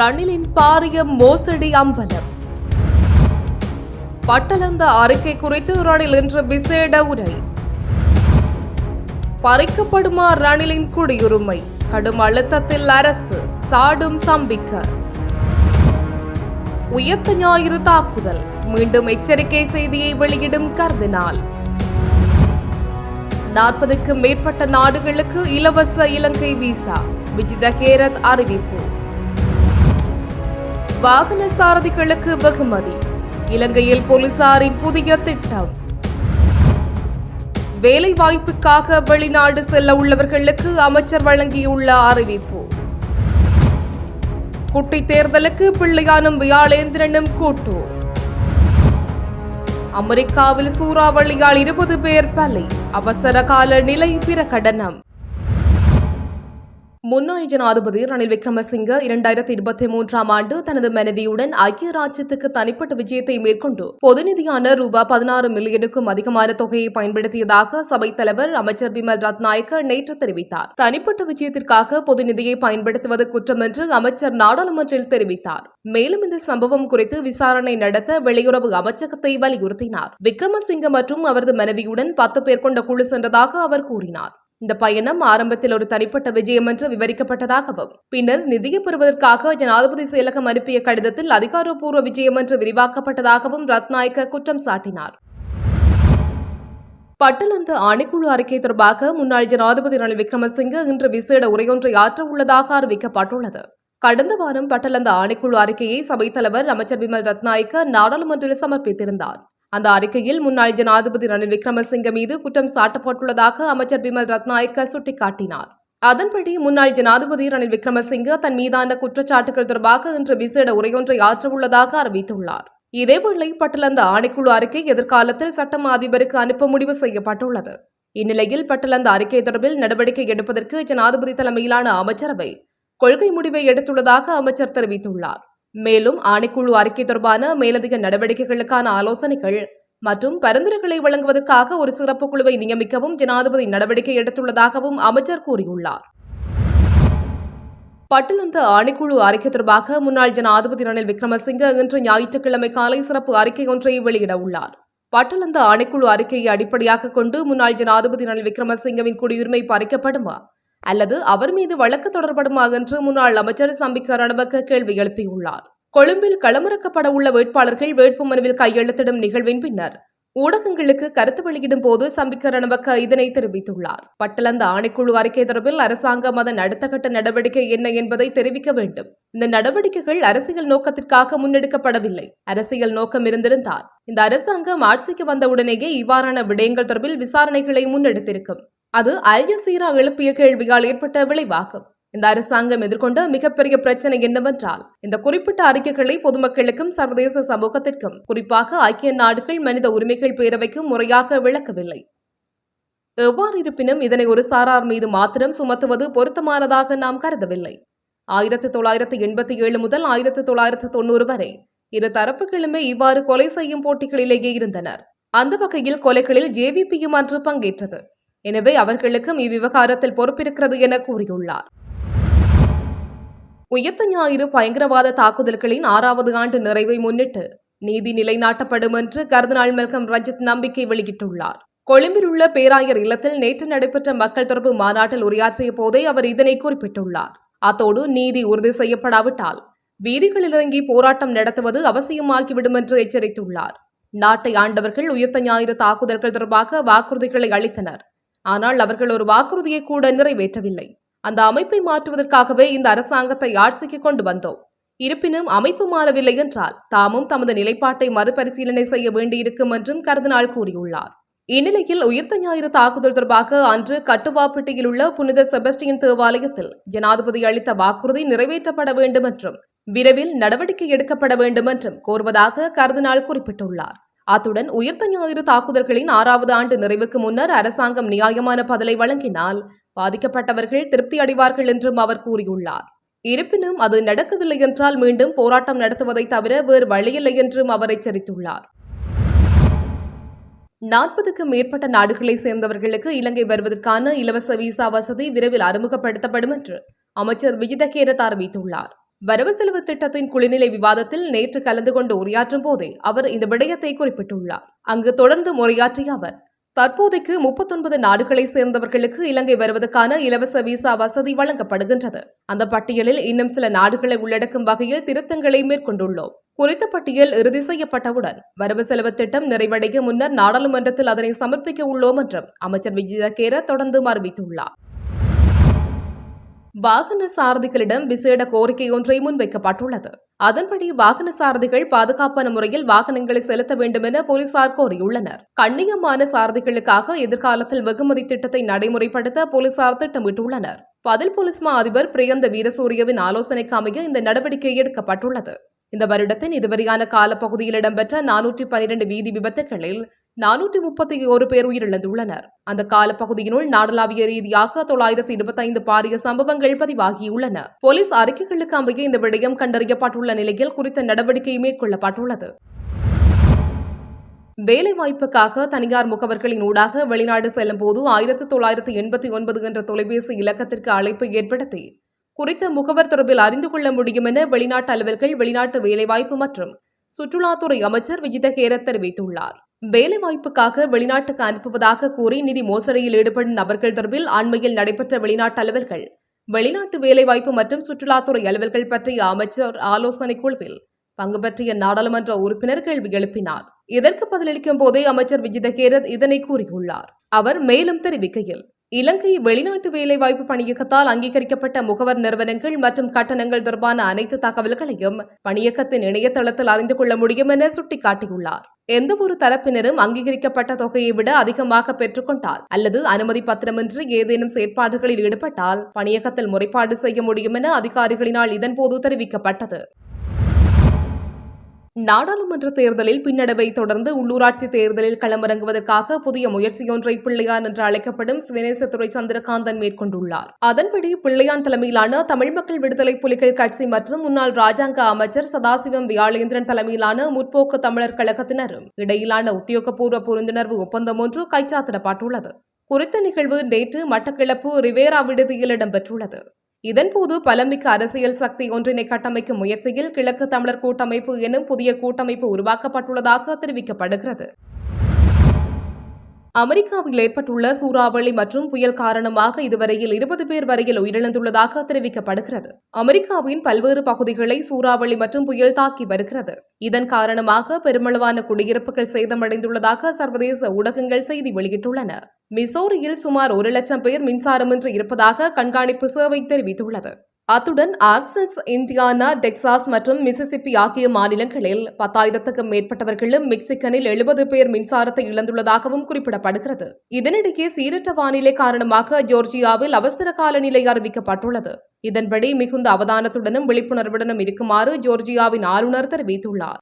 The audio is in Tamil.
ரணிலின் பாரிய மோசடி அம்பலம். பட்டளந்த அறிக்கை குறித்து ரணில் என்ற விசேட உரை. பறிக்கப்படுமா ரணிலின் குடியுரிமை? கடும் அழுத்தத்தில் அரசு சாடும் சம்பிக்க. உயர்த்த ஞாயிறு தாக்குதல். மீண்டும் எச்சரிக்கை செய்தியை வெளியிடும் கர்தினால். நாற்பதுக்கும் மேற்பட்ட நாடுகளுக்கு இலவச இலங்கை விசா. விஜித கேரத் அறிவிப்பு. வாகன சாரதிகளுக்கு வெகுமதி. இலங்கையில் போலீசாரின் புதிய திட்டம். வேலை வாய்ப்புக்காக வெளிநாடு செல்ல உள்ளவர்களுக்கு அமைச்சர் வழங்கியுள்ள அறிவிப்பு. குட்டி தேர்தலுக்கு பிள்ளையானும் வியாழேந்திரனும் கூட்டு. அமெரிக்காவில் சூறாவளியால் இருபது பேர் பலி. அவசர கால நிலை பிரகடனம். முன்னாள் ஜனாதிபதி ரணில் விக்ரமசிங்க இரண்டாயிரத்தி இருபத்தி மூன்றாம் ஆண்டு தனது மனைவியுடன் ஐக்கிய ராஜ்யத்துக்கு தனிப்பட்ட விஜயத்தை மேற்கொண்டு பொது நிதியான ரூபாய் பதினாறு மில்லியனுக்கும் அதிகமான தொகையை பயன்படுத்தியதாக சபைத் தலைவர் அமைச்சர் பிமல் ரத்நாயக்க நேற்று தெரிவித்தார். தனிப்பட்ட விஜயத்திற்காக பொது நிதியை பயன்படுத்துவது குற்றம் என்று அமைச்சர் நாடாளுமன்றில் தெரிவித்தார். மேலும் இந்த சம்பவம் குறித்து விசாரணை நடத்த வெளியுறவு அமைச்சகத்தை வலியுறுத்தினார். விக்ரமசிங்க மற்றும் அவரது மனைவியுடன் பத்து பேர் கொண்ட குழு சென்றதாக அவர் கூறினார். இந்த பயணம் ஆரம்பத்தில் ஒரு தனிப்பட்ட விஜயம் என்று விவரிக்கப்பட்டதாகவும் பின்னர் நிதியை பெறுவதற்காக ஜனாதிபதி செயலகம் அனுப்பிய கடிதத்தில் அதிகாரப்பூர்வ விஜயம் என்று விரிவாக்கப்பட்டதாகவும் ரத்நாயக்க குற்றம் சாட்டினார். பட்டலந்து ஆணைக்குழு அறிக்கை தொடர்பாக முன்னாள் ஜனாதிபதி ரணில் விக்ரமசிங்க இன்று விசேட உரையொன்றை ஆற்ற உள்ளதாக அறிவிக்கப்பட்டுள்ளது. கடந்த வாரம் பட்டலந்த ஆணைக்குழு அறிக்கையை சபைத் தலைவர் அமைச்சர் விமல் ரத்நாயக்க நாடாளுமன்றில் சமர்ப்பித்திருந்தார். அந்த அறிக்கையில் முன்னாள் ஜனாதிபதி ரணில் விக்ரமசிங்க மீது குற்றம் சாட்டப்பட்டுள்ளதாக அமைச்சர் பிமல் ரத்நாயக்க சுட்டிக்காட்டினார். அதன்படி முன்னாள் ஜனாதிபதி ரணில் விக்ரமசிங்க தன் மீதான குற்றச்சாட்டுகள் தொடர்பாக இன்று விசேட உரையொன்றை ஆற்றவுள்ளதாக அறிவித்துள்ளார். இதேவேளை பட்டலந்த ஆணைக்குழு அறிக்கை எதிர்காலத்தில் சட்டம அதிபருக்கு அனுப்ப முடிவு செய்யப்பட்டுள்ளது. இந்நிலையில் பட்டலந்த அறிக்கை தொடர்பில் நடவடிக்கை எடுப்பதற்கு ஜனாதிபதி தலைமையிலான அமைச்சரவை கொள்கை முடிவை எடுத்துள்ளதாக அமைச்சர் தெரிவித்துள்ளார். மேலும் ஆணைக்குழு அறிக்கை தொடர்பான மேலதிக நடவடிக்கைகளுக்கான ஆலோசனைகள் மற்றும் பரிந்துரைகளை வழங்குவதற்காக ஒரு சிறப்பு குழுவை நியமிக்கவும் ஜனாதிபதி நடவடிக்கை எடுத்துள்ளதாகவும் அமைச்சர் கூறியுள்ளார். பட்டினந்த ஆணைக்குழு அறிக்கை தொடர்பாக முன்னாள் ஜனாதிபதி ரணில் விக்ரமசிங்க இன்று ஞாயிற்றுக்கிழமை காலை சிறப்பு அறிக்கை ஒன்றை வெளியிட உள்ளார். பட்டலந்த ஆணைக்குழு அறிக்கையை அடிப்படையாக கொண்டு முன்னாள் ஜனாதிபதி ரணில் விக்ரமசிங்கவின் குடியுரிமை பறிக்கப்படுமா? அல்லது அவர் மீது வழக்கு தொடரப்படுமா என்று முன்னாள் அமைச்சர் சம்பிக்க ரணபக்க கேள்வி எழுப்பியுள்ளார். கொழும்பில் களமிறக்கப்பட உள்ள வேட்பாளர்கள் வேட்புமனுவில் கையெழுத்திடும் நிகழ்வின் பின்னர் ஊடகங்களுக்கு கருத்து வெளியிடும் போது சம்பிக்க ரணபக்க இதனை தெரிவித்துள்ளார். பட்டலந்த ஆணைக்குழு அறிக்கை தொடர்பில் அரசாங்கம் அதன் அடுத்த கட்ட நடவடிக்கை என்ன என்பதை தெரிவிக்க வேண்டும். இந்த நடவடிக்கைகள் அரசியல் நோக்கத்திற்காக முன்னெடுக்கப்படவில்லை. அரசியல் நோக்கம் இருந்திருந்தால் இந்த அரசாங்கம் ஆட்சிக்கு வந்தவுடனேயே இவ்வாறான விடயங்கள் தொடர்பில் விசாரணைகளை முன்னெடுத்திருக்கும். அது அல் ஜசீரா எழுப்பிய கேள்வியால் ஏற்பட்ட விளைவாகும். இந்த அரசாங்கம் எதிர்கொண்ட மிகப்பெரிய பிரச்சனை என்னவென்றால் இந்த குறிப்பிட்ட அறிக்கைகளை பொதுமக்களுக்கும் சர்வதேச சமூகத்திற்கும் குறிப்பாக ஐக்கிய நாடுகள் மனித உரிமைகள் பேரவைக்கும் முறையாக விளக்கவில்லை. எவ்வாறு இருப்பினும் இதனை ஒரு சாரார் மீது மாத்திரம் சுமத்துவது பொருத்தமானதாக நாம் கருதவில்லை. ஆயிரத்தி தொள்ளாயிரத்தி எண்பத்தி ஏழு முதல் ஆயிரத்தி தொள்ளாயிரத்தி தொண்ணூறு வரை இரு தரப்புகளுமே இவ்வாறு கொலை செய்யும் போட்டிகளிலேயே இருந்தனர். அந்த வகையில் கொலைகளில் ஜேவிபியும் அன்று பங்கேற்றது. எனவே அவர்களுக்கும் இவ்விவகாரத்தில் பொறுப்பிருக்கிறது என கூறியுள்ளார். உயர்த்த ஞாயிறு பயங்கரவாத தாக்குதல்களின் ஆறாவது ஆண்டு நிறைவை முன்னிட்டு நீதி நிலைநாட்டப்படும் என்று கர்தனால் மெல்கம் ரஜித் நம்பிக்கை வெளியிட்டுள்ளார். கொழும்பில் உள்ள பேராயர் இல்லத்தில் நேற்று நடைபெற்ற மக்கள் தொடர்பு மாநாட்டில் உரையாற்றிய போதே அவர் இதனை குறிப்பிட்டுள்ளார். அத்தோடு நீதி உறுதி செய்யப்படாவிட்டால் வீதிகளில் இறங்கி போராட்டம் நடத்துவது அவசியமாகிவிடும் என்று எச்சரித்துள்ளார். நாட்டை ஆண்டவர்கள் உயர்த்த ஞாயிறு தாக்குதல்கள் தொடர்பாக வாக்குறுதிகளை அளித்தனர். ஆனால் அவர்கள் ஒரு வாக்குறுதியை கூட நிறைவேற்றவில்லை. அந்த அமைப்பை மாற்றுவதற்காகவே இந்த அரசாங்கத்தை ஆட்சிக்கு கொண்டு வந்தோம். இருப்பினும் அமைப்பு மாறவில்லை என்றால் தாமும் தமது நிலைப்பாட்டை மறுபரிசீலனை செய்ய வேண்டியிருக்கும் என்றும் கருதினால் கூறியுள்ளார். இந்நிலையில் உயிர்த்த ஞாயிறு தாக்குதல் தொடர்பாக அன்று கட்டுவாப்பட்டியில் உள்ள புனித செபஸ்டியன் தேவாலயத்தில் ஜனாதிபதி அளித்த வாக்குறுதி நிறைவேற்றப்பட வேண்டும் என்றும் விரைவில் நடவடிக்கை எடுக்கப்பட வேண்டும் என்றும் கோருவதாக கருதினால் குறிப்பிட்டுள்ளார். அத்துடன் உயிர்த்த ஞாயிறு தாக்குதல்களின் ஆறாவது ஆண்டு நிறைவுக்கு முன்னர் அரசாங்கம் நியாயமான பதிலை வழங்கினால் பாதிக்கப்பட்டவர்கள் திருப்தி அடைவார்கள் என்றும் அவர் கூறியுள்ளார். இருப்பினும் அது நடக்கவில்லை என்றால் மீண்டும் போராட்டம் நடத்துவதை தவிர வேறு வழியில்லை என்றும் அவர் எச்சரித்துள்ளார். நாற்பதுக்கும் மேற்பட்ட நாடுகளை சேர்ந்தவர்களுக்கு இலங்கை வருவதற்கான இலவச விசா வசதி விரைவில் அறிமுகப்படுத்தப்படும் என்று அமைச்சர் விஜித கேரத் அறிவித்துள்ளார். வரவு செலவு திட்டத்தின் குளிநிலை விவாதத்தில் நேற்று கலந்து கொண்டு உரையாற்றும் போதே அவர் இந்த விடயத்தை குறிப்பிட்டுள்ளார். அங்கு தொடர்ந்து உரையாற்றிய அவர் தற்போதைக்கு முப்பத்தொன்பது நாடுகளை சேர்ந்தவர்களுக்கு இலங்கை வருவதற்கான இலவச விசா வசதி வழங்கப்படுகின்றது. அந்த பட்டியலில் இன்னும் சில நாடுகளை உள்ளடக்கும் வகையில் திருத்தங்களை மேற்கொண்டுள்ளோம். குறித்த பட்டியல் இறுதி செய்யப்பட்டவுடன் வரவு செலவு திட்டம் நிறைவடைய முன்னர் நாடாளுமன்றத்தில் அதனை சமர்ப்பிக்க உள்ளோம் என்றும் அமைச்சர் விஜயகேர தொடர்ந்து அறிவித்துள்ளார். வாகன சாரதிகளிடம் விசேட கோரிக்கை ஒன்றை முன்வைக்கப்பட்டுள்ளது. அதன்படி வாகன சாரதிகள் பாதுகாப்பான முறையில் வாகனங்களை செலுத்த வேண்டும் என போலீசார் கோரியுள்ளனர். கண்ணியமான சாரதிகளுக்காக எதிர்காலத்தில் வெகுமதி திட்டத்தை நடைமுறைப்படுத்த போலீசார் திட்டமிட்டுள்ளனர். பதில் போலீஸ் மா அதிபர் பிரியந்த வீரசூரியவின் ஆலோசனைக்கு அமைய இந்த நடவடிக்கை எடுக்கப்பட்டுள்ளது. இந்த வருடத்தின் இதுவரையான காலப்பகுதியில் இடம்பெற்ற நானூற்றி பனிரெண்டு வீதி விபத்துகளில் நானூற்றி முப்பத்தி ஒரு பேர் உயிரிழந்துள்ளனர். அந்த காலப்பகுதியினுள் நாடளாவிய ரீதியாக தொள்ளாயிரத்தி இருபத்தைந்து பாரிய சம்பவங்கள் பதிவாகியுள்ளன. போலீஸ் அறிக்கைகளுக்கு அமைய இந்த விடயம் கண்டறியப்பட்டுள்ள நிலையில் குறித்த நடவடிக்கை மேற்கொள்ளப்பட்டுள்ளது. வேலைவாய்ப்புக்காக தனியார் முகவர்களின் ஊடாக வெளிநாடு செல்லும் போது ஆயிரத்தி தொள்ளாயிரத்தி எண்பத்தி ஒன்பது என்ற தொலைபேசி இலக்கத்திற்கு அழைப்பு ஏற்படுத்தி குறித்த முகவர் தொடர்பில் அறிந்து கொள்ள முடியும் என வெளிநாட்டு அலுவல்கள் வெளிநாட்டு வேலைவாய்ப்பு மற்றும் சுற்றுலாத்துறை அமைச்சர் விஜித கேரத் தெரிவித்துள்ளார். வேலைவாய்ப்புக்காக வெளிநாட்டுக்கு அனுப்புவதாக கூறி நிதி மோசடியில் ஈடுபடும் நபர்கள் தொடர்பில் அண்மையில் நடைபெற்ற வெளிநாட்டு அலுவல்கள் வெளிநாட்டு வேலைவாய்ப்பு மற்றும் சுற்றுலாத்துறை அலுவல்கள் பற்றிய அமைச்சர் ஆலோசனைக் குழுவில் பங்கு பற்றிய நாடாளுமன்ற உறுப்பினர் கேள்வி எழுப்பினார். இதற்கு பதிலளிக்கும் போதே அமைச்சர் விஜித கேரத் இதனை கூறியுள்ளார். அவர் மேலும் தெரிவிக்கையில் இலங்கை வெளிநாட்டு வேலைவாய்ப்பு பணியகத்தால் அங்கீகரிக்கப்பட்ட முகவர் நிறுவனங்கள் மற்றும் கட்டணங்கள் தொடர்பான அனைத்து தகவல்களையும் பணியகத்தின் இணையதளத்தில் அறிந்து கொள்ள முடியும் என சுட்டிக்காட்டியுள்ளார். எந்தவொரு தரப்பினரும் அங்கீகரிக்கப்பட்ட தொகையை விட அதிகமாக பெற்றுக்கொண்டால் அல்லது அனுமதி பத்திரமின்றி ஏதேனும் செயற்பாடுகளில் ஈடுபட்டால் பணியகத்தில் முறைப்பாடு செய்ய முடியும் என அதிகாரிகளினால் இதன்போது தெரிவிக்கப்பட்டது. நாடாளுமன்ற தேர்தலில் பின்னடைவை தொடர்ந்து உள்ளூராட்சி தேர்தலில் களமிறங்குவதற்காக புதிய முயற்சியொன்றை பிள்ளையான் என்று அழைக்கப்படும் சிவனேசத்துறை சந்திரகாந்தன் மேற்கொண்டுள்ளார். அதன்படி பிள்ளையான் தலைமையிலான தமிழ் மக்கள் விடுதலை புலிகள் கட்சி மற்றும் முன்னாள் ராஜாங்க அமைச்சர் சதாசிவம் வியாளேந்திரன் தலைமையிலான முற்போக்கு தமிழர் கழகத்தினரும் இடையிலான உத்தியோகபூர்வ புரிந்துணர்வு ஒப்பந்தம் ஒன்று கைச்சாத்திடப்பட்டுள்ளது. குறித்த நிகழ்வு நேற்று மட்டக்கிளப்பு ரிவேரா விடுதியில் இடம்பெற்றுள்ளது. இதன்போது பலமிக்க அரசியல் சக்தி ஒன்றினை கட்டமைக்கும் முயற்சியில் கிழக்கு தமிழர் கூட்டமைப்பு எனும் புதிய கூட்டமைப்பு உருவாக்கப்பட்டுள்ளதாக தெரிவிக்கப்படுகிறது. அமெரிக்காவில் ஏற்பட்டுள்ள சூறாவளி மற்றும் புயல் காரணமாக இதுவரையில் இருபது பேர் வரையில் உயிரிழந்துள்ளதாக தெரிவிக்கப்படுகிறது. அமெரிக்காவின் பல்வேறு பகுதிகளை சூறாவளி மற்றும் புயல் தாக்கி வருகிறது. இதன் காரணமாக பெருமளவான குடியிருப்புகள் சேதமடைந்துள்ளதாக சர்வதேச ஊடகங்கள் செய்தி வெளியிட்டுள்ளன. மிசோரியில் சுமார் ஒரு லட்சம் பேர் மின்சாரமின்றி இருப்பதாக கண்காணிப்பு சேவை தெரிவித்துள்ளது. அத்துடன் ஆக்சன்ஸ் இந்தியானா டெக்சாஸ் மற்றும் மிசிசிப்பி ஆகிய மாநிலங்களில் பத்தாயிரத்துக்கும் மேற்பட்டவர்களும் மெக்சிகனில் எழுபது பேர் மின்சாரத்தை இழந்துள்ளதாகவும் குறிப்பிடப்படுகிறது. இதனிடையே சீரற்ற வானிலை காரணமாக ஜோர்ஜியாவில் அவசர கால நிலை அறிவிக்கப்பட்டுள்ளது. இதன்படி மிகுந்த அவதானத்துடனும் விழிப்புணர்வுடனும் இருக்குமாறு ஜோர்ஜியாவின் ஆளுநர் தெரிவித்துள்ளார்.